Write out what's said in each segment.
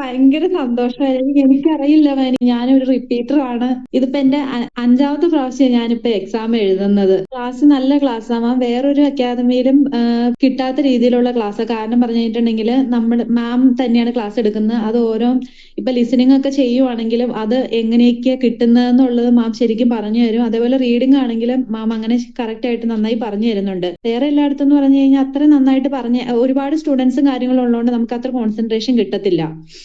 ഭയങ്കര സന്തോഷമായിരുന്നു എനിക്കറിയില്ല മാനി ഞാനൊരു റിപ്പീറ്റർ ആണ്. ഇതിപ്പോ എന്റെ അഞ്ചാമത്തെ പ്രാവശ്യം ഞാനിപ്പോ എക്സാം എഴുതുന്നത്. ക്ലാസ് നല്ല ക്ലാസ് ആവാം വേറൊരു അക്കാദമിയിലും കിട്ടാത്ത രീതിയിലുള്ള ക്ലാസ് കാരണം പറഞ്ഞു നമ്മൾ മാം തന്നെയാണ് ക്ലാസ് എടുക്കുന്നത്. അത് ഓരോ ഇപ്പൊ ലിസണിങ് ഒക്കെ ചെയ്യുവാണെങ്കിലും അത് എങ്ങനെയൊക്കെയാ കിട്ടുന്നതെന്നുള്ളത് മാം ശരിക്കും പറഞ്ഞു തരും. അതേപോലെ റീഡിംഗ് ആണെങ്കിലും മാം അങ്ങനെ കറക്റ്റ് ആയിട്ട് നന്നായി പറഞ്ഞു തരുന്നുണ്ട്. വേറെ എല്ലായിടത്തും എന്ന് പറഞ്ഞു കഴിഞ്ഞാൽ അത്ര നന്നായിട്ട് പറഞ്ഞ് ഒരുപാട് സ്റ്റുഡൻസും കാര്യങ്ങളും ഉള്ളതുകൊണ്ട് നമുക്ക് അത്ര കോൺസെൻട്രേഷൻ കിട്ടത്തില്ല.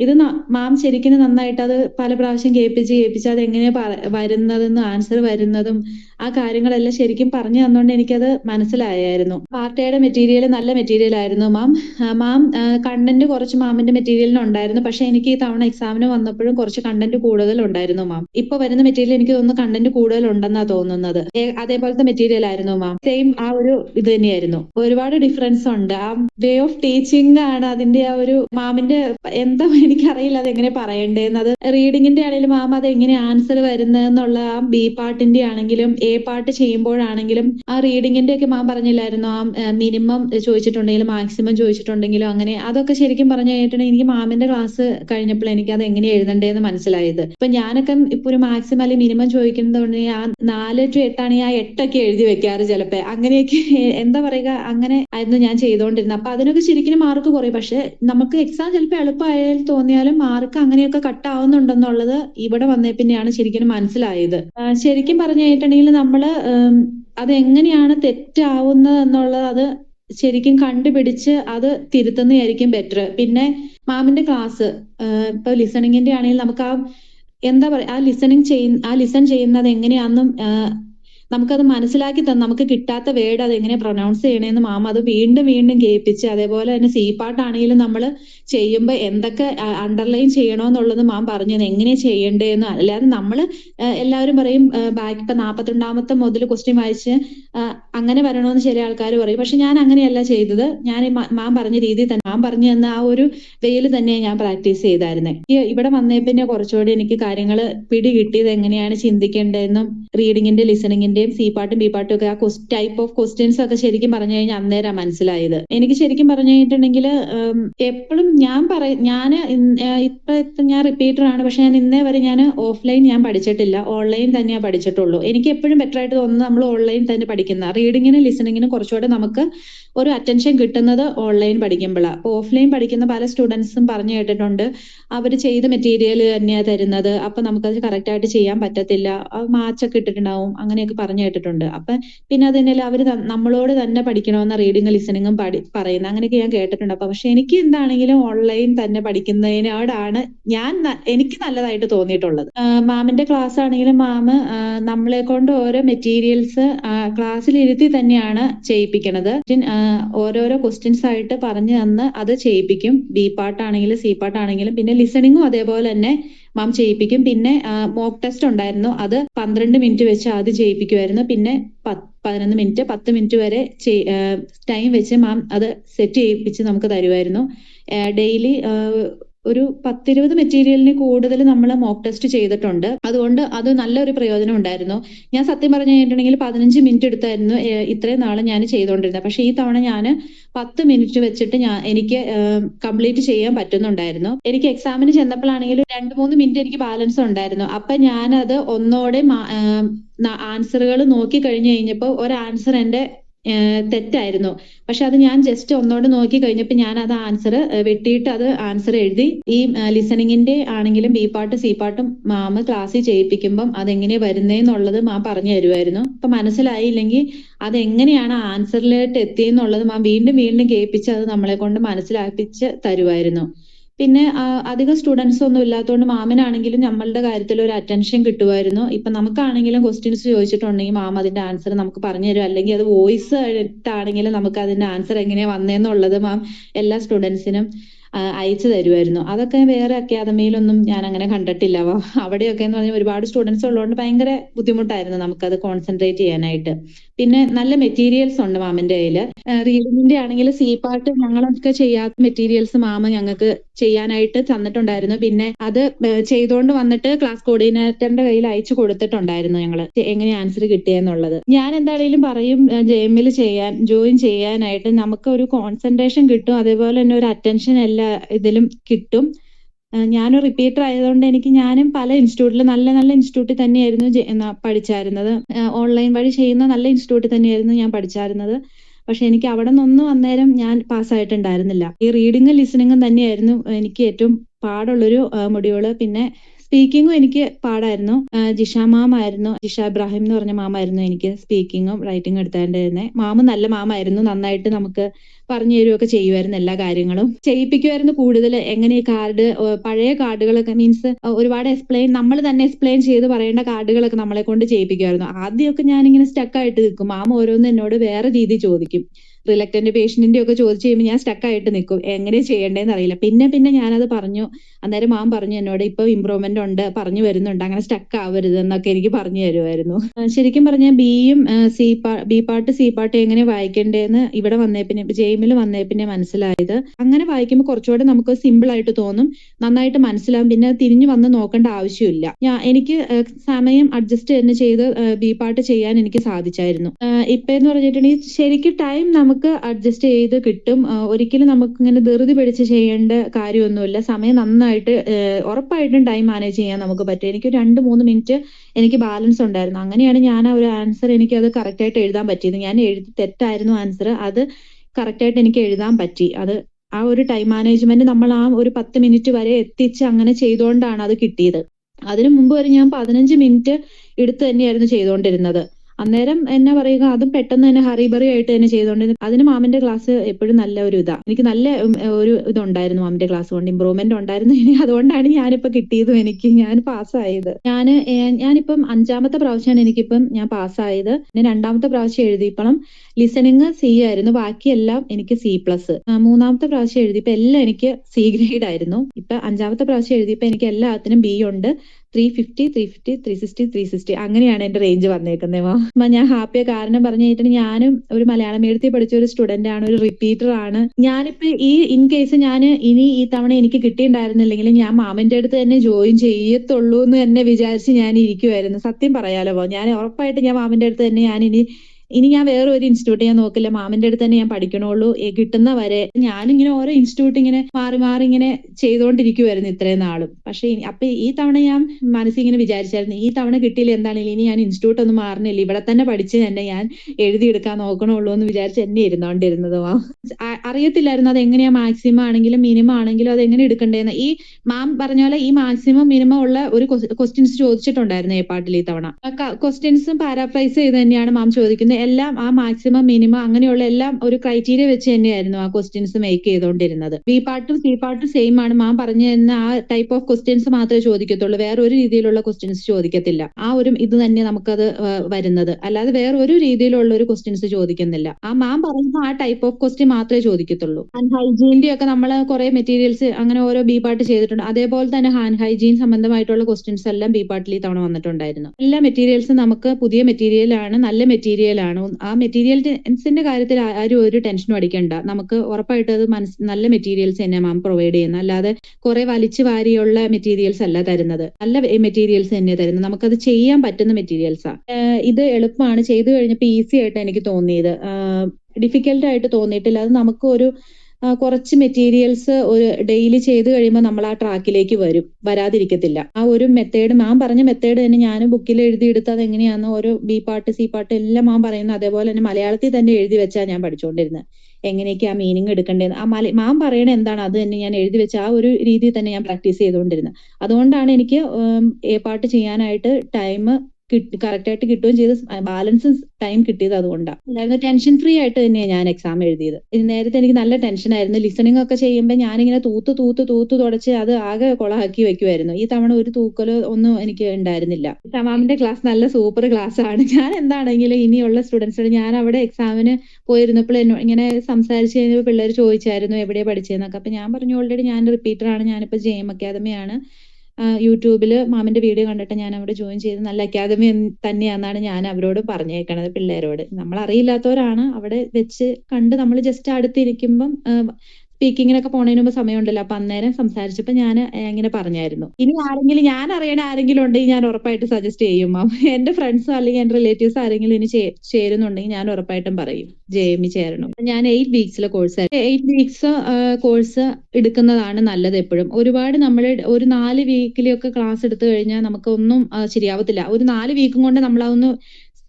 ഇത് മാം ശരിക്കും നന്നായിട്ട് അത് പല പ്രാവശ്യം കേൾപ്പിച്ച് കേൾപ്പിച്ച് അത് എങ്ങനെയാ പറ വരുന്നതെന്നും ആൻസർ വരുന്നതും ആ കാര്യങ്ങളെല്ലാം ശരിക്കും പറഞ്ഞു തന്നോണ്ട് എനിക്കത് മനസ്സിലായായിരുന്നു. പാർട്ടിയുടെ മെറ്റീരിയൽ നല്ല മെറ്റീരിയൽ ആയിരുന്നു മാം. മാം കണ്ടന്റ് കുറച്ച് മാമിന്റെ മെറ്റീരിയലിന് ഉണ്ടായിരുന്നു. പക്ഷെ എനിക്ക് ഈ തവണ എക്സാമിന് വന്നപ്പോഴും കുറച്ച് കണ്ടന്റ് കൂടുതൽ ഉണ്ടായിരുന്നു മാം. ഇപ്പൊ വരുന്ന മെറ്റീരിയൽ എനിക്ക് തോന്നുന്നു കണ്ടന്റ് കൂടുതൽ ഉണ്ടെന്നാ തോന്നുന്നത്. അതേപോലത്തെ മെറ്റീരിയൽ ആയിരുന്നു മാം. സെയിം ആ ഒരു ഇത് തന്നെയായിരുന്നു. ഒരുപാട് ഡിഫറൻസ് ഉണ്ട്. ആ വേ ഓഫ് ടീച്ചിങ് ആണ് അതിന്റെ ആ ഒരു മാമിന്റെ എന്താ എനിക്കറിയില്ല അതെങ്ങനെ പറയണ്ടേന്ന്. അത് റീഡിങ്ങിന്റെ ആണെങ്കിലും മാം അത് എങ്ങനെ ആൻസർ വരുന്നതെന്നുള്ള ആ ബി പാർട്ടിന്റെ ആണെങ്കിലും എ പാർട്ട് ചെയ്യുമ്പോഴാണെങ്കിലും ആ റീഡിങ്ങിന്റെ ഒക്കെ മാം പറഞ്ഞില്ലായിരുന്നു ആ മിനിമം ചോദിച്ചിട്ടുണ്ടെങ്കിലും മാക്സിമം ചോദിച്ചിട്ടുണ്ടെങ്കിലും അങ്ങനെ അതൊക്കെ ശരിക്കും പറഞ്ഞു കഴിഞ്ഞിട്ടുണ്ടെങ്കിൽ എനിക്ക് മാമിന്റെ ക്ലാസ് കഴിഞ്ഞപ്പോൾ എനിക്ക് അത് എങ്ങനെ എഴുതണ്ടേന്ന് മനസ്സിലായത്. ഇപ്പൊ ഞാനൊക്കെ ഇപ്പൊ ഒരു മാക്സിമം അല്ലെങ്കിൽ മിനിമം ചോദിക്കുന്നുണ്ടെങ്കിൽ ആ നാല് ടു എട്ടാണെങ്കിൽ ആ എട്ടൊക്കെ എഴുതി വെക്കാറ് ചിലപ്പോ. അങ്ങനെയൊക്കെ എന്താ പറയുക അങ്ങനെ ആയിരുന്നു ഞാൻ ചെയ്തുകൊണ്ടിരുന്നത്. അപ്പൊ അതിനൊക്കെ ശരിക്കും മാർക്ക് കുറയും. പക്ഷെ നമുക്ക് എക്സാം ചിലപ്പോൾ എളുപ്പമായി തോന്നിയാലും ആർക്ക് അങ്ങനെയൊക്കെ കട്ട് ആവുന്നുണ്ടെന്നുള്ളത് ഇവിടെ വന്നേ പിന്നെയാണ് ശരിക്കും മനസ്സിലായത്. ശരിക്കും പറഞ്ഞു കഴിഞ്ഞിട്ടുണ്ടെങ്കിൽ നമ്മൾ അത് എങ്ങനെയാണ് തെറ്റാവുന്നത് എന്നുള്ളത് അത് ശരിക്കും കണ്ടുപിടിച്ച് അത് തിരുത്തുന്നതായിരിക്കും ബെറ്റർ. പിന്നെ മാമിന്റെ ക്ലാസ് ഇപ്പൊ ലിസണിങ്ങിന്റെ ആണെങ്കിൽ നമുക്ക് ആ എന്താ പറയാ ആ ലിസണിങ് ചെയ്യുന്ന ആ ലിസൺ ചെയ്യുന്നത് എങ്ങനെയാണെന്നും നമുക്കത് മനസ്സിലാക്കി തന്നെ നമുക്ക് കിട്ടാത്ത വേർഡ് അത് എങ്ങനെ പ്രൊനൗൺസ് ചെയ്യണേന്ന് മാം അത് വീണ്ടും വീണ്ടും കേൾപ്പിച്ച് അതേപോലെ തന്നെ സി പാട്ടാണെങ്കിലും നമ്മൾ ചെയ്യുമ്പോൾ എന്തൊക്കെ അണ്ടർലൈൻ ചെയ്യണമെന്നുള്ളത് മാം പറഞ്ഞു എങ്ങനെ എങ്ങനെയാ ചെയ്യേണ്ടതെന്ന്. അല്ലാതെ നമ്മൾ എല്ലാവരും പറയും ബാക്ക് ഇപ്പൊ നാൽപ്പത്തിരണ്ടാമത്തെ മുതൽ ക്വസ്റ്റ്യൻ വായിച്ച് അങ്ങനെ വരണമെന്ന് ചില ആൾക്കാർ പറയും. പക്ഷെ ഞാൻ അങ്ങനെയല്ല ചെയ്തത്. ഞാൻ മാം പറഞ്ഞ രീതിയിൽ തന്നെ മാം പറഞ്ഞു തന്ന ആ ഒരു വെയിൽ തന്നെ ഞാൻ പ്രാക്ടീസ് ചെയ്തായിരുന്നേ. ഇവിടെ വന്നേ പിന്നെ കുറച്ചുകൂടി എനിക്ക് കാര്യങ്ങൾ പിടി കിട്ടിയത് എങ്ങനെയാണ് ചിന്തിക്കേണ്ടതെന്നും റീഡിങ്ങിന്റെ ലിസണിങ്ങിന്റെയും സി പാർട്ടും ബി പാർട്ടും ഒക്കെ ആ ടൈപ്പ് ഓഫ് ക്വസ്റ്റ്യൻസ് ഒക്കെ ശരിക്കും പറഞ്ഞു കഴിഞ്ഞാൽ അന്നേരം മനസ്സിലായത്. എനിക്ക് ശരിക്കും പറഞ്ഞു കഴിഞ്ഞിട്ടുണ്ടെങ്കിൽ എപ്പോഴും ഞാൻ പറ ഞാൻ ഇപ്പൊ ഞാൻ റിപ്പീറ്റർ ആണ്. പക്ഷെ ഞാൻ ഇന്നേ വരെ ഞാൻ ഓഫ്ലൈൻ ഞാൻ പഠിച്ചിട്ടില്ല. ഓൺലൈൻ തന്നെയാ പഠിച്ചിട്ടുള്ളൂ. എനിക്ക് എപ്പോഴും ബെറ്റർ ആയിട്ട് തോന്നുന്നത് നമ്മൾ ഓൺലൈൻ തന്നെ പഠിക്കുന്ന റീഡിങ്ങിനും ലിസണിങ്ങിനും കുറച്ചുകൂടെ നമുക്ക് ഒരു അറ്റൻഷൻ കിട്ടുന്നത് ഓൺലൈൻ പഠിക്കുമ്പോഴാണ്. അപ്പൊ ഓഫ്ലൈൻ പഠിക്കുന്ന പല സ്റ്റുഡൻസും പറഞ്ഞു കേട്ടിട്ടുണ്ട് അവർ ചെയ്ത മെറ്റീരിയൽ തന്നെയാണ് തരുന്നത്. അപ്പൊ നമുക്കത് കറക്റ്റ് ആയിട്ട് ചെയ്യാൻ പറ്റത്തില്ല. മാച്ചൊക്കെ ഇട്ടിട്ടുണ്ടാവും അങ്ങനെയൊക്കെ പറഞ്ഞു കേട്ടിട്ടുണ്ട്. അപ്പൊ പിന്നെ അതിനെല്ലാം അവർ നമ്മളോട് തന്നെ പഠിക്കണമെന്ന റീഡിങ്ങും ലിസണിങ്ങും പറയുന്നത്. അങ്ങനെയൊക്കെ ഞാൻ കേട്ടിട്ടുണ്ട്. അപ്പൊ പക്ഷെ എനിക്ക് എന്താണെങ്കിലും ഓൺലൈൻ തന്നെ പഠിക്കുന്നതിനോടാണ് ഞാൻ എനിക്ക് നല്ലതായിട്ട് തോന്നിയിട്ടുള്ളത്. മാമിന്റെ ക്ലാസ് ആണെങ്കിലും മാം നമ്മളെ കൊണ്ട് ഓരോ മെറ്റീരിയൽസ് ക്ലാസ്സിലിരുത്തി തന്നെയാണ് ചെയ്യിപ്പിക്കുന്നത്. ഓരോരോ ക്വസ്റ്റ്യൻസ് ആയിട്ട് പറഞ്ഞു തന്ന് അത് ചെയ്യിപ്പിക്കും. ബി പാട്ടാണെങ്കിലും സി പാട്ടാണെങ്കിലും പിന്നെ ലിസണിങ്ങും അതേപോലെ തന്നെ മാം ചെയ്യിപ്പിക്കും. പിന്നെ മോക്ക് ടെസ്റ്റ് ഉണ്ടായിരുന്നു. അത് പന്ത്രണ്ട് മിനിറ്റ് വെച്ച് അത് ചെയ്യിപ്പിക്കുമായിരുന്നു. പിന്നെ പതിനൊന്ന് മിനിറ്റ് പത്ത് മിനിറ്റ് വരെ ടൈം വെച്ച് മാം അത് സെറ്റ് ചെയ്യിപ്പിച്ച് നമുക്ക് തരുമായിരുന്നു. ഡെയിലി ഒരു പത്തിരുപത് മെറ്റീരിയലിന് കൂടുതൽ നമ്മൾ മോക്ക് ടെസ്റ്റ് ചെയ്തിട്ടുണ്ട്. അതുകൊണ്ട് അത് നല്ലൊരു പ്രയോജനം ഉണ്ടായിരുന്നു. ഞാൻ സത്യം പറഞ്ഞു കഴിഞ്ഞിട്ടുണ്ടെങ്കിൽ പതിനഞ്ച് മിനിറ്റ് എടുത്തായിരുന്നു ഇത്രയും നാളെ ഞാൻ ചെയ്തുകൊണ്ടിരുന്നത്. പക്ഷെ ഈ തവണ ഞാൻ പത്ത് മിനിറ്റ് വെച്ചിട്ട് ഞാൻ എനിക്ക് കംപ്ലീറ്റ് ചെയ്യാൻ പറ്റുന്നുണ്ടായിരുന്നു. എനിക്ക് എക്സാമിന് ചെന്നപ്പോഴാണെങ്കിലും രണ്ട് മൂന്ന് മിനിറ്റ് എനിക്ക് ബാലൻസ് ഉണ്ടായിരുന്നു. അപ്പൊ ഞാനത് ഒന്നോടെ ആൻസറുകൾ നോക്കി കഴിഞ്ഞു കഴിഞ്ഞപ്പോൾ ഒരു ആൻസർ എന്റെ തെറ്റായിരുന്നു. പക്ഷെ അത് ഞാൻ ജസ്റ്റ് ഒന്നോട് നോക്കി കഴിഞ്ഞപ്പോൾ ഞാൻ അത് ആൻസർ വെട്ടിയിട്ട് അത് ആൻസർ എഴുതി. ഈ ലിസണിങ്ങിന്റെ ആണെങ്കിലും ബി പാട്ട് സി പാട്ടും മാം ക്ലാസ്സിൽ ചെയ്യിപ്പിക്കുമ്പം അതെങ്ങനെ വരുന്നേന്നുള്ളത് മാം പറഞ്ഞു തരുമായിരുന്നു. അപ്പൊ മനസ്സിലായില്ലെങ്കിൽ അത് എങ്ങനെയാണ് ആൻസറിലോട്ട് എത്തിയെന്നുള്ളത് മാം വീണ്ടും വീണ്ടും കേൾപ്പിച്ച് അത് നമ്മളെ കൊണ്ട് മനസ്സിലാക്കിച്ച് തരുമായിരുന്നു. പിന്നെ അധികം സ്റ്റുഡൻസ് ഒന്നും ഇല്ലാത്തതുകൊണ്ട് മാമിനാണെങ്കിലും നമ്മളുടെ കാര്യത്തിൽ ഒരു അറ്റൻഷൻ കിട്ടുമായിരുന്നു. ഇപ്പൊ നമുക്കാണെങ്കിലും ക്വസ്റ്റ്യൻസ് ചോദിച്ചിട്ടുണ്ടെങ്കിൽ മാം അതിന്റെ ആൻസർ നമുക്ക് പറഞ്ഞു തരും. അല്ലെങ്കിൽ അത് വോയിസ് ആയിട്ടാണെങ്കിലും നമുക്ക് അതിന്റെ ആൻസർ എങ്ങനെയാ വന്നേന്നുള്ളത് മാം എല്ലാ സ്റ്റുഡൻസിനും അയച്ചു തരുമായിരുന്നു. അതൊക്കെ വേറെ അക്കാദമിയിലൊന്നും ഞാൻ അങ്ങനെ കണ്ടിട്ടില്ല. അവിടെയൊക്കെ എന്ന് പറഞ്ഞാൽ ഒരുപാട് സ്റ്റുഡൻസ് ഉള്ളതുകൊണ്ട് ഭയങ്കര ബുദ്ധിമുട്ടായിരുന്നു നമുക്ക് അത് കോൺസെൻട്രേറ്റ് ചെയ്യാനായിട്ട്. പിന്നെ നല്ല മെറ്റീരിയൽസ് ഉണ്ട് മാമിന്റെ കയ്യിൽ. റീഡിങ്ങിന്റെ ആണെങ്കിൽ സി പാർട്ട് ഞങ്ങളൊക്കെ ചെയ്യാത്ത മെറ്റീരിയൽസ് മാം ഞങ്ങൾക്ക് ചെയ്യാനായിട്ട് തന്നിട്ടുണ്ടായിരുന്നു. പിന്നെ അത് ചെയ്തുകൊണ്ട് വന്നിട്ട് ക്ലാസ് കോർഡിനേറ്ററിന്റെ കയ്യിൽ അയച്ചു കൊടുത്തിട്ടുണ്ടായിരുന്നു ഞങ്ങൾ എങ്ങനെ ആൻസർ കിട്ടിയെന്നുള്ളത്. ഞാൻ എന്തായാലും പറയും ജെ എമ്മിൽ ചെയ്യാൻ ജോയിൻ ചെയ്യാനായിട്ട് നമുക്ക് ഒരു കോൺസെൻട്രേഷൻ കിട്ടും. അതേപോലെ തന്നെ ഒരു അറ്റൻഷൻ എല്ലാ ഇതിലും കിട്ടും. ഞാനൊരു റിപ്പീറ്റർ ആയതുകൊണ്ട് എനിക്ക് ഞാനും പല ഇൻസ്റ്റിറ്റ്യൂട്ടിൽ നല്ല നല്ല ഇൻസ്റ്റിറ്റ്യൂട്ടിൽ തന്നെയായിരുന്നു പഠിച്ചായിരുന്നത് ഓൺലൈൻ വഴി ചെയ്യുന്ന നല്ല ഇൻസ്റ്റിറ്റ്യൂട്ടിൽ തന്നെയായിരുന്നു ഞാൻ പഠിച്ചായിരുന്നത് പക്ഷെ എനിക്ക് അവിടെ നിന്നൊന്നും അന്നേരം ഞാൻ പാസ്സായിട്ടുണ്ടായിരുന്നില്ല ഈ റീഡിങ്ങും ലിസണിങ്ങും തന്നെയായിരുന്നു എനിക്ക് ഏറ്റവും പാടുള്ളൊരു മൊഡ്യൂൾ പിന്നെ സ്പീക്കിങ്ങും എനിക്ക് പാടായിരുന്നു. ജിഷ മാമായിരുന്നു. ജിഷ ഇബ്രാഹിം എന്ന് പറഞ്ഞ മാമായിരുന്നു എനിക്ക് സ്പീക്കിങ്ങും റൈറ്റിംഗും എടുത്തേണ്ടിരുന്നത് മാമ നല്ല മാമായിരുന്നു. നന്നായിട്ട് നമുക്ക് പറഞ്ഞു തരുമൊക്കെ ചെയ്യുമായിരുന്നു എല്ലാ കാര്യങ്ങളും. ചെയ്യിപ്പിക്കുമായിരുന്നു കൂടുതൽ എങ്ങനെ ഈ കാർഡ് പഴയ കാർഡുകളൊക്കെ മീൻസ് ഒരുപാട് എക്സ്പ്ലെയിൻ നമ്മൾ തന്നെ എക്സ്പ്ലെയിൻ ചെയ്ത് പറയേണ്ട കാർഡുകളൊക്കെ നമ്മളെ കൊണ്ട് ചെയ്യിപ്പിക്കുമായിരുന്നു ആദ്യമൊക്കെ ഞാനിങ്ങനെ സ്റ്റക്കായിട്ട് നിൽക്കും. മാമ ഓരോന്ന് എന്നോട് വേറെ രീതി ചോദിക്കും. റിലക്റ്റന്റ് പേഷ്യന്റിന്റെ ഒക്കെ ചോദിച്ചു കഴിയുമ്പോൾ ഞാൻ സ്റ്റക്ക് ആയിട്ട് നിൽക്കും എങ്ങനെ ചെയ്യേണ്ടതെന്ന് അറിയില്ല. പിന്നെ പിന്നെ ഞാനത് പറഞ്ഞു. അന്നേരം മാം പറഞ്ഞു എന്നോട് ഇപ്പൊ ഇമ്പ്രൂവ്മെന്റ് ഉണ്ട് പറഞ്ഞു വരുന്നുണ്ട്. അങ്ങനെ സ്റ്റക്ക് ആവരുത് എന്നൊക്കെ എനിക്ക് പറഞ്ഞു തരുമായിരുന്നു ശരിക്കും പറഞ്ഞാൽ ബിയും സി പാ ബി പാട്ട് സി പാട്ട് എങ്ങനെ വായിക്കേണ്ടതെന്ന് ഇവിടെ വന്നേ പിന്നെ ജെയിമിൽ വന്നേ പിന്നെ മനസ്സിലായത്. അങ്ങനെ വായിക്കുമ്പോൾ കുറച്ചുകൂടെ നമുക്ക് സിമ്പിൾ ആയിട്ട് തോന്നും. നന്നായിട്ട് മനസ്സിലാവും. പിന്നെ തിരിഞ്ഞു വന്ന് നോക്കേണ്ട ആവശ്യമില്ല. ഞാൻ എനിക്ക് സമയം അഡ്ജസ്റ്റ് തന്നെ ചെയ്ത് ബി പാട്ട് ചെയ്യാൻ എനിക്ക് സാധിച്ചായിരുന്നു. ഇപ്പൊ എന്ന് പറഞ്ഞിട്ടുണ്ടെങ്കിൽ ശരിക്കും ടൈം അഡ്ജസ്റ്റ് ചെയ്ത് കിട്ടും. ഒരിക്കലും നമുക്ക് ഇങ്ങനെ ധൃതി പിടിച്ച് ചെയ്യേണ്ട കാര്യമൊന്നുമില്ല. സമയം നന്നായിട്ട് ഉറപ്പായിട്ടും ടൈം മാനേജ് ചെയ്യാൻ നമുക്ക് പറ്റും. എനിക്ക് രണ്ട് മൂന്ന് മിനിറ്റ് എനിക്ക് ബാലൻസ് ഉണ്ടായിരുന്നു. അങ്ങനെയാണ് ഞാൻ ആ ഒരു ആൻസർ എനിക്ക് അത് കറക്റ്റ് ആയിട്ട് എഴുതാൻ പറ്റിയത്. ഞാൻ എഴുതി തെറ്റായിരുന്നു ആൻസർ അത് കറക്റ്റ് ആയിട്ട് എനിക്ക് എഴുതാൻ പറ്റി. അത് ആ ഒരു ടൈം മാനേജ്മെന്റ് നമ്മൾ ആ ഒരു പത്ത് മിനിറ്റ് വരെ എത്തിച്ച് അങ്ങനെ ചെയ്തുകൊണ്ടാണ് അത് കിട്ടിയത്. അതിനു മുമ്പ് വരെ ഞാൻ പതിനഞ്ച് മിനിറ്റ് എടുത്ത് തന്നെയായിരുന്നു ചെയ്തുകൊണ്ടിരുന്നത്. അന്നേരം എന്നാ പറയുക അതും പെട്ടെന്ന് തന്നെ ഹറിബറി ആയിട്ട് തന്നെ ചെയ്തുകൊണ്ട് അതിന് മാമിന്റെ ക്ലാസ് എപ്പോഴും നല്ല ഒരു ഇതാ. എനിക്ക് നല്ല ഒരു ഇതുണ്ടായിരുന്നു മാമിന്റെ ക്ലാസ് കൊണ്ട്. ഇമ്പ്രൂവ്മെന്റ് ഉണ്ടായിരുന്നു ഇനി. അതുകൊണ്ടാണ് ഞാനിപ്പോ കിട്ടിയതും എനിക്ക്. ഞാൻ പാസ്സായത്. ഞാൻ ഞാനിപ്പം അഞ്ചാമത്തെ പ്രാവശ്യമാണ് എനിക്കിപ്പം ഞാൻ പാസ്സായത്. പിന്നെ രണ്ടാമത്തെ പ്രാവശ്യം എഴുതിയപ്പോഴും ലിസണിങ് സി ആയിരുന്നു. ബാക്കിയെല്ലാം എനിക്ക് സി പ്ലസ് മൂന്നാമത്തെ പ്രാവശ്യം എഴുതിയപ്പോ എല്ലാം എനിക്ക് സി ഗ്രേഡ് ആയിരുന്നു. ഇപ്പൊ അഞ്ചാമത്തെ പ്രാവശ്യം എഴുതിയപ്പോ എനിക്ക് എല്ലാത്തിനും ബി ഉണ്ട്. Three fifty three fifty three sixty three sixty അങ്ങനെയാണ് എന്റെ റേഞ്ച് വന്നേക്കുന്നത് മാ. ഞാൻ ഹാപ്പിയ കാരണം പറഞ്ഞു കഴിഞ്ഞിട്ട് ഞാനും ഒരു മലയാളം മീഡിയത്തിൽ പഠിച്ച ഒരു സ്റ്റുഡന്റ് ആണ് ഒരു റിപ്പീറ്റർ ആണ്. ഞാനിപ്പോ ഈ ഇൻ കേസ് ഞാൻ ഇനി ഈ തവണ എനിക്ക് കിട്ടിയിട്ടുണ്ടായിരുന്നില്ലെങ്കിൽ ഞാൻ മാമന്റെ അടുത്ത് തന്നെ ജോയിൻ ചെയ്യത്തുള്ളൂ എന്ന് തന്നെ വിചാരിച്ച് ഞാൻ ഇരിക്കുമായിരുന്നു സത്യം പറയാലോ ഞാൻ ഉറപ്പായിട്ട് ഞാൻ മാമന്റെ അടുത്ത് തന്നെ ഞാൻ ഇനി ഇനി ഞാൻ വേറെ ഒരു ഇൻസ്റ്റിറ്റ്യൂട്ട് ഞാൻ നോക്കില്ല. മാമിന്റെ അടുത്ത് തന്നെ ഞാൻ പഠിക്കണുള്ളൂ. കിട്ടുന്ന വരെ ഞാനിങ്ങനെ ഓരോ ഇൻസ്റ്റിറ്റ്യൂട്ട് ഇങ്ങനെ മാറി മാറി ഇങ്ങനെ ചെയ്തുകൊണ്ടിരിക്കുവായിരുന്നു ഇത്രയും നാളും. പക്ഷെ അപ്പൊ ഈ തവണ ഞാൻ മനസ്സിൽ ഇങ്ങനെ വിചാരിച്ചായിരുന്നു ഈ തവണ കിട്ടിയില്ല എന്താണെങ്കിലും ഇനി ഞാൻ ഇൻസ്റ്റിറ്റ്യൂട്ട് ഒന്നും മാറുന്നില്ല ഇവിടെ തന്നെ പഠിച്ച് തന്നെ ഞാൻ എഴുതിയെടുക്കാൻ നോക്കണുള്ളൂ എന്ന് വിചാരിച്ച് എന്നെ ഇരുന്നോണ്ടിരുന്നത്. അറിയത്തില്ലായിരുന്നു അത് എങ്ങനെയാ മാക്സിമം ആണെങ്കിലും മിനിമം ആണെങ്കിലും അത് എങ്ങനെ എടുക്കണ്ടേന്ന്. ഈ മാം പറഞ്ഞ പോലെ ഈ മാക്സിമം മിനിമം ഉള്ള ഒരു ക്വസ്റ്റ്യൻസ് ചോദിച്ചിട്ടുണ്ടായിരുന്നു ഈ പാട്ടിൽ ഈ തവണ. ക്വസ്റ്റ്യൻസും പാരാഫ്രൈസ് ചെയ്ത് തന്നെയാണ് മാം ചോദിക്കുന്നത്. എല്ലാം ആ മാക്സിമം മിനിമം അങ്ങനെയുള്ള എല്ലാം ഒരു ക്രൈറ്റീരിയ വെച്ച് തന്നെയായിരുന്നു ആ ക്വസ്റ്റ്യൻസ് മേക്ക് ചെയ്തുകൊണ്ടിരുന്നത് ബി പാർട്ടും സി പാർട്ടും സെയിം ആണ്. മാം പറഞ്ഞു തന്ന ആ ടൈപ്പ് ഓഫ് ക്വസ്റ്റ്യൻസ് മാത്രമേ ചോദിക്കത്തുള്ളൂ. വേറെ ഒരു രീതിയിലുള്ള ക്വസ്റ്റ്യൻസ് ചോദിക്കത്തില്ല. ആ ഒരു ഇത് തന്നെ നമുക്കത് വരുന്നത്. അല്ലാതെ വേറെ ഒരു രീതിയിലുള്ള ഒരു ക്വസ്റ്റ്യൻസ് ചോദിക്കുന്നില്ല. ആ മാം പറയുന്ന ആ ടൈപ്പ് ഓഫ് ക്വസ്റ്റ്യൻ മാത്രമേ ചോദിക്കത്തുള്ളൂ. ഹാൻഡ് ഹൈജീനിന്റെ ഒക്കെ നമ്മൾ കുറെ മെറ്റീരിയൽസ് അങ്ങനെ ഓരോ ബി പാർട്ട് ചെയ്തിട്ടുണ്ട്. അതേപോലെ തന്നെ ഹാൻഡ് ഹൈജീൻ സംബന്ധമായിട്ടുള്ള ക്വസ്റ്റ്യൻസ് എല്ലാം ബി പാർട്ടിൽ തവണ വന്നിട്ടുണ്ടായിരുന്നു. എല്ലാ മെറ്റീരിയൽസും നമുക്ക് പുതിയ മെറ്റീരിയൽ ആണ്. നല്ല മെറ്റീരിയൽ ആണ് ആ മെറ്റീരിയൽസിന്റെ കാര്യത്തിൽ ആരും ഒരു ടെൻഷനും അടിക്കണ്ട. നമുക്ക് ഉറപ്പായിട്ട് അത് മനസ് നല്ല മെറ്റീരിയൽസ് തന്നെ മാം പ്രൊവൈഡ് ചെയ്യുന്നത് അല്ലാതെ കുറെ വലിച്ചു വാരിയുള്ള മെറ്റീരിയൽസ് അല്ല തരുന്നത്. നല്ല മെറ്റീരിയൽസ് തന്നെ തരുന്നത്. നമുക്കത് ചെയ്യാൻ പറ്റുന്ന മെറ്റീരിയൽസാണ് ഇത് എളുപ്പമാണ്. ചെയ്തു കഴിഞ്ഞപ്പോൾ ഈസി ആയിട്ട് എനിക്ക് തോന്നിയത്. ഡിഫിക്കൽട്ട് ആയിട്ട് തോന്നിയിട്ടില്ല. അത് നമുക്ക് ഒരു കുറച്ച് മെറ്റീരിയൽസ് ഒരു ഡെയിലി ചെയ്ത് കഴിയുമ്പോൾ നമ്മൾ ആ ട്രാക്കിലേക്ക് വരും. വരാതിരിക്കത്തില്ല. ആ ഒരു മെത്തേഡ് മാം പറഞ്ഞ മെത്തേഡ് തന്നെ ഞാൻ ബുക്കിൽ എഴുതിയെടുത്ത് അത് എങ്ങനെയാന്ന് ഓരോ ബി പാട്ട് സി പാട്ട് എല്ലാം മാം പറയുന്നത് അതേപോലെ തന്നെ മലയാളത്തിൽ തന്നെ എഴുതി വെച്ചാൽ ഞാൻ പഠിച്ചുകൊണ്ടിരുന്നത് എങ്ങനെയൊക്കെ ആ മീനിങ് എടുക്കേണ്ടത് ആ മല മാം പറയണ എന്താണ് അത് തന്നെ ഞാൻ എഴുതി വെച്ച ആ ഒരു രീതിയിൽ തന്നെ ഞാൻ പ്രാക്ടീസ് ചെയ്തുകൊണ്ടിരുന്നത് അതുകൊണ്ടാണ് എനിക്ക് എ പാട്ട് ചെയ്യാനായിട്ട് ടൈം കറക്റ്റ് ആയിട്ട് കിട്ടുകയും ചെയ്ത് ബാലൻസ് ടൈം കിട്ടിയത് അതുകൊണ്ടാണ് അതായത് ടെൻഷൻ ഫ്രീ ആയിട്ട് തന്നെയാണ് ഞാൻ എക്സാം എഴുതിയത്. നേരത്തെ എനിക്ക് നല്ല ടെൻഷൻ ആയിരുന്നു. ലിസണിംഗ് ഒക്കെ ചെയ്യുമ്പോൾ ഞാനിങ്ങനെ തൂത്ത് തൂത്ത് തൂത്ത് തുടച്ച് അത് ആകെ കൊളാക്കി വെക്കുമായിരുന്നു ഈ തവണ ഒരു തൂക്കലോ ഒന്നും എനിക്ക് ഉണ്ടായിരുന്നില്ല. തമാമിന്റെ ക്ലാസ് നല്ല സൂപ്പർ ക്ലാസ് ആണ്. ഞാൻ എന്താണെങ്കിലും ഇനിയുള്ള സ്റ്റുഡൻസിന് ഞാൻ അവിടെ എക്സാമിന് പോയിരുന്നപ്പോൾ ഇങ്ങനെ സംസാരിച്ച് കഴിഞ്ഞപ്പോൾ പിള്ളേർ ചോദിച്ചായിരുന്നു എവിടെയാണ് പഠിച്ചതെന്നൊക്കെ അപ്പൊ ഞാൻ പറഞ്ഞു ഓൾറെഡി ഞാൻ റിപ്പീറ്റർ ആണ്. ഞാനിപ്പോൾ ജെ എം അക്കാദമിയാണ് യൂട്യൂബിൽ മാമിന്റെ വീഡിയോ കണ്ടിട്ട് ഞാൻ അവിടെ ജോയിൻ ചെയ്ത് നല്ല അക്കാദമി തന്നെയാണെന്നാണ് ഞാൻ അവരോട് പറഞ്ഞേക്കണത് പിള്ളേരോട്. നമ്മൾ അറിയില്ലാത്തവരാണ് അവിടെ വെച്ച് കണ്ട് നമ്മൾ ജസ്റ്റ് അടുത്തിരിക്കുമ്പം സ്പീക്കിങ്ങിനൊക്കെ പോണതിന് മുമ്പ് സമയമുണ്ടല്ലോ. അപ്പൊ അന്നേരം സംസാരിച്ചപ്പോ ഞാൻ ഇങ്ങനെ പറഞ്ഞായിരുന്നു. ഇനി ആരെങ്കിലും ഞാൻ അറിയണ ആരെങ്കിലും ഉണ്ടെങ്കിൽ ഞാൻ ഉറപ്പായിട്ട് സജസ്റ്റ് ചെയ്യും. എന്റെ ഫ്രണ്ട്സോ അല്ലെങ്കിൽ എന്റെ റിലേറ്റീവ്സ് ആരെങ്കിലും ഇനി ചേരുന്നുണ്ടെങ്കിൽ ഞാൻ ഉറപ്പായിട്ടും പറയും. ജെ എം ചേരണം. ഞാൻ എയ്റ്റ് വീക്സിലെ കോഴ്സ് എയ്റ്റ് വീക്സ് കോഴ്സ് എടുക്കുന്നതാണ് നല്ലത് എപ്പോഴും. ഒരുപാട് നമ്മൾ ഒരു നാല് വീക്കിലൊക്കെ ക്ലാസ് എടുത്തു കഴിഞ്ഞാൽ നമുക്കൊന്നും ശരിയാവത്തില്ല. ഒരു നാല് വീക്കും കൊണ്ട് നമ്മളതൊന്ന്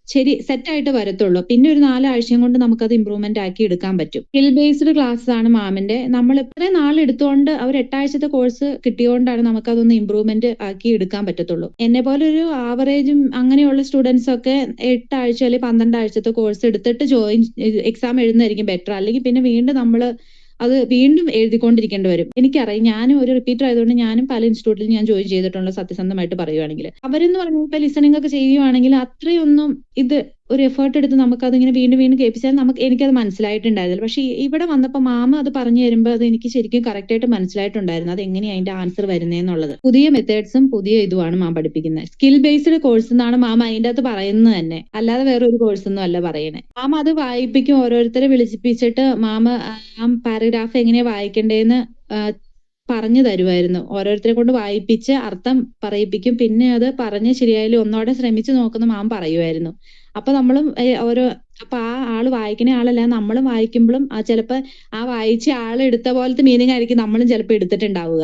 ശരി സെറ്റ് ആയിട്ട് വരത്തുള്ളൂ. പിന്നെ ഒരു നാലാഴ്ചയും കൊണ്ട് നമുക്കത് ഇമ്പ്രൂവ്മെന്റ് ആക്കി എടുക്കാൻ പറ്റും. സ്കിൽ ബേസ്ഡ് ക്ലാസ് ആണ് മാമിന്റെ നമ്മൾ ഇത്രയും നാൾ എടുത്തുകൊണ്ട് അവർ എട്ടാഴ്ചത്തെ കോഴ്സ് കിട്ടിയോണ്ടാണ് നമുക്കതൊന്ന് ഇമ്പ്രൂവ്മെന്റ് ആക്കി എടുക്കാൻ പറ്റത്തുള്ളൂ. എന്നെ പോലെ ഒരു ആവറേജും അങ്ങനെയുള്ള സ്റ്റുഡൻസ് ഒക്കെ എട്ടാഴ്ച അല്ലെങ്കിൽ പന്ത്രണ്ടാഴ്ചത്തെ കോഴ്സ് എടുത്തിട്ട് ജോയിൻ എക്സാം എഴുതുന്നതായിരിക്കും ബെറ്റർ അല്ലെങ്കിൽ പിന്നെ വീണ്ടും നമ്മൾ അത് വീണ്ടും എഴുതിക്കൊണ്ടിരിക്കേണ്ടി വരും. എനിക്കറിയാം ഞാനും ഒരു റിപ്പീറ്റർ ആയതുകൊണ്ട് ഞാനും പല ഇൻസ്റ്റിറ്റ്യൂട്ടിൽ ഞാൻ ജോയിൻ ചെയ്തിട്ടുണ്ട് സത്യസന്ധമായിട്ട് പറയുകയാണെങ്കിൽ അവരെന്ന് പറഞ്ഞാൽ ഇപ്പൊ ലിസണിംഗ് ഒക്കെ ചെയ്യുവാണെങ്കിൽ അത്രയൊന്നും ഇത് ഒരു എഫേർട്ട് എടുത്ത് നമുക്ക് അതിങ്ങനെ വീണ്ടും വീണ്ടും കേൾപ്പിച്ചാൽ നമുക്ക് എനിക്കത് മനസ്സിലായിട്ടുണ്ടായിരുന്നില്ല. പക്ഷെ ഇവിടെ വന്നപ്പോൾ മാമ അത് പറഞ്ഞു തരുമ്പോൾ അത് എനിക്ക് ശരിക്കും കറക്റ്റ് ആയിട്ട് മനസ്സിലായിട്ടുണ്ടായിരുന്നു. അത് എങ്ങനെയാണ് അതിന്റെ ആൻസർ വരുന്നതെന്നുള്ളത് പുതിയ മെത്തേഡ്സും പുതിയ ഇതുമാണ് മാം പഠിപ്പിക്കുന്നത്. സ്കിൽ ബേസ്ഡ് കോഴ്സ് എന്നാണ് മാം അതിന്റെ അകത്ത് പറയുന്നത് തന്നെ. അല്ലാതെ വേറെ ഒരു കോഴ്സ് ഒന്നും അല്ല പറയണേ. മാം അത് വായിപ്പിക്കും ഓരോരുത്തരെ വിളിച്ചിപ്പിച്ചിട്ട് മാമ ആ പാരഗ്രാഫ് എങ്ങനെയാ വായിക്കേണ്ടതെന്ന് പറഞ്ഞു തരുമായിരുന്നു ഓരോരുത്തരെ കൊണ്ട് വായിപ്പിച്ച് അർത്ഥം പറയിപ്പിക്കും. പിന്നെ അത് പറഞ്ഞ് ശരിയായാലും ഒന്നോടെ ശ്രമിച്ചു നോക്കുന്ന മാം പറയുമായിരുന്നു അപ്പൊ നമ്മളും ഓരോ അപ്പൊ ആ ആൾ വായിക്കുന്ന ആളല്ല നമ്മളും വായിക്കുമ്പോഴും ആ ചിലപ്പോ ആ വായിച്ച ആൾ എടുത്ത പോലത്തെ മീനിങ് ആയിരിക്കും നമ്മളും ചിലപ്പോൾ എടുത്തിട്ടുണ്ടാവുക.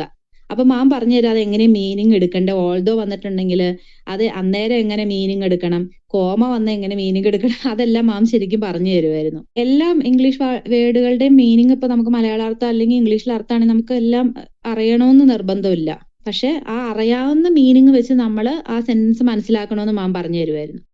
അപ്പൊ മാം പറഞ്ഞു തരും അത് എങ്ങനെ മീനിങ് എടുക്കണ്ടേ ഓൾദോ വന്നിട്ടുണ്ടെങ്കിൽ അത് അന്നേരം എങ്ങനെ മീനിങ് എടുക്കണം? കോമ വന്ന എങ്ങനെ മീനിങ് എടുക്കണം? അതെല്ലാം മാം ശരിക്കും പറഞ്ഞു തരുമായിരുന്നു. എല്ലാം ഇംഗ്ലീഷ് വേർഡുകളുടെയും മീനിങ് ഇപ്പൊ നമുക്ക് മലയാളാർത്ഥം അല്ലെങ്കിൽ ഇംഗ്ലീഷിൽ അർത്ഥമാണെങ്കിൽ നമുക്ക് എല്ലാം അറിയണമെന്ന് നിർബന്ധമില്ല. പക്ഷെ ആ അറിയാവുന്ന മീനിങ് വെച്ച് നമ്മൾ ആ സെന്റൻസ് മനസ്സിലാക്കണമെന്ന് മാം പറഞ്ഞു തരുമായിരുന്നു.